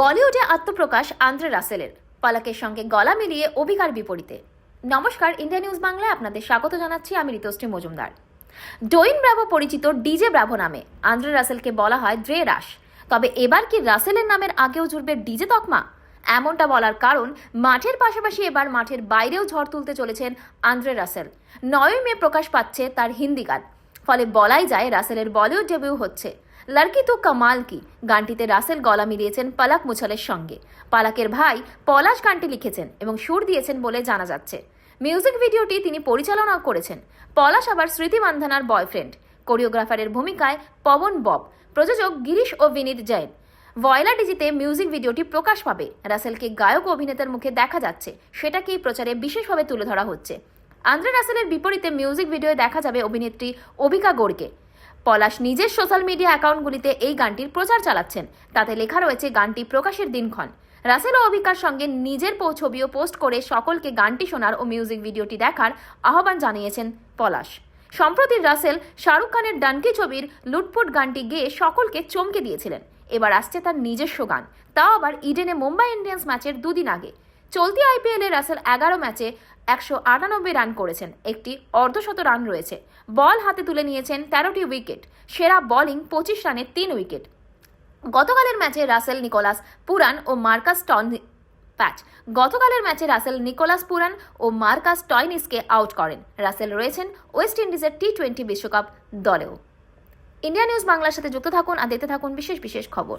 বলিউডে আত্মপ্রকাশ আন্দ্রে রাসেলের। পালাকের সঙ্গে গলা মিলিয়ে অভিকার বিপরীতে। নমস্কার, ইন্ডিয়া নিউজ বাংলায় আপনাদের স্বাগত জানাচ্ছি। আমি ঋতুশ্রী মজুমদার। ডোইন ব্রাভো পরিচিত ডিজে ব্রাভো নামে আন্দ্রে রাসেলকে বলা হয় ড্রে রাস তবে এবার কি রাসেলের নামের আগেও জুড়বে ডিজে তকমা? এমনটা বলার কারণ মাঠের পাশাপাশি এবার মাঠের বাইরেও ঝড় তুলতে চলেছেন আন্দ্রে রাসেল। নয়ই মে প্রকাশ পাচ্ছে তার হিন্দি গান। ফলে বলাই যায় রাসেলের বলিউড ডেবিউ হচ্ছে। লড়কি তো কামাল কি? গানটিতে রাসেল গলা মিলিয়েছেন পালাক মুছালের সঙ্গে। পালাকের ভাই পলাশ গানটি লিখেছেন এবং সুর দিয়েছেন বলে জানা যাচ্ছে। মিউজিক ভিডিওটি তিনি পরিচালনা করেছেন। পলাশ আবার স্মৃতি মান্ধানার বয়ফ্রেন্ড। কোরিওগ্রাফারের ভূমিকায় পবন বব, প্রযোজক গিরিশ ও বিনীত জৈন। ভয়লা ডিজিতে মিউজিক ভিডিওটি প্রকাশ পাবে। রাসেলকে গায়ক অভিনেতার মুখে দেখা যাচ্ছে। সেটাকেই প্রচারে বিশেষভাবে তুলে ধরা হচ্ছে। আন্দ্রে রাসেলের বিপরীতে মিউজিক ভিডিওয়ে দেখা যাবে অভিনেত্রী অবিকা গোড়কে পলাশ নিজের সোশ্যাল মিডিয়া অ্যাকাউন্টগুলিতে এই গানটির প্রচার চালাচ্ছেন। তাতে লেখা রয়েছে, গানটি প্রকাশের দিনক্ষণ। রাসেল ও অবিকার সঙ্গে নিজের ছবিও পোস্ট করে সকলকে গানটি শোনার ও মিউজিক ভিডিওটি দেখার আহ্বান জানিয়েছেন পলাশ। সম্প্রতি রাসেল শাহরুখ খানের ডানকি ছবির লুটপুট গানটি গেয়ে সকলকে চমকে দিয়েছিলেন। এবার আসছে তার নিজস্ব গান। তাও আবার ইডেনে মুম্বাই ইন্ডিয়ান্স ম্যাচের দুদিন আগে। চলতি আইপিএলে রাসেল এগারো ম্যাচে একশো আটানব্বই রান করেছেন। একটি অর্ধশত রান রয়েছে। বল হাতে তুলে নিয়েছেন তেরোটি উইকেট। সেরা বোলিং পঁচিশ রানে তিন উইকেট। গতকালের ম্যাচে রাসেল নিকোলাস পুরান ও মার্কাস টন প্যাচ। গতকালের ম্যাচে রাসেল নিকোলাস পুরান ও মার্কাস টয়নিসকে আউট করেন। রাসেল রয়েছেন ওয়েস্ট ইন্ডিজের টি টোয়েন্টি বিশ্বকাপ দলেও। ইন্ডিয়া নিউজ বাংলার সাথে যুক্ত থাকুন আর দেখতে থাকুন বিশেষ বিশেষ খবর।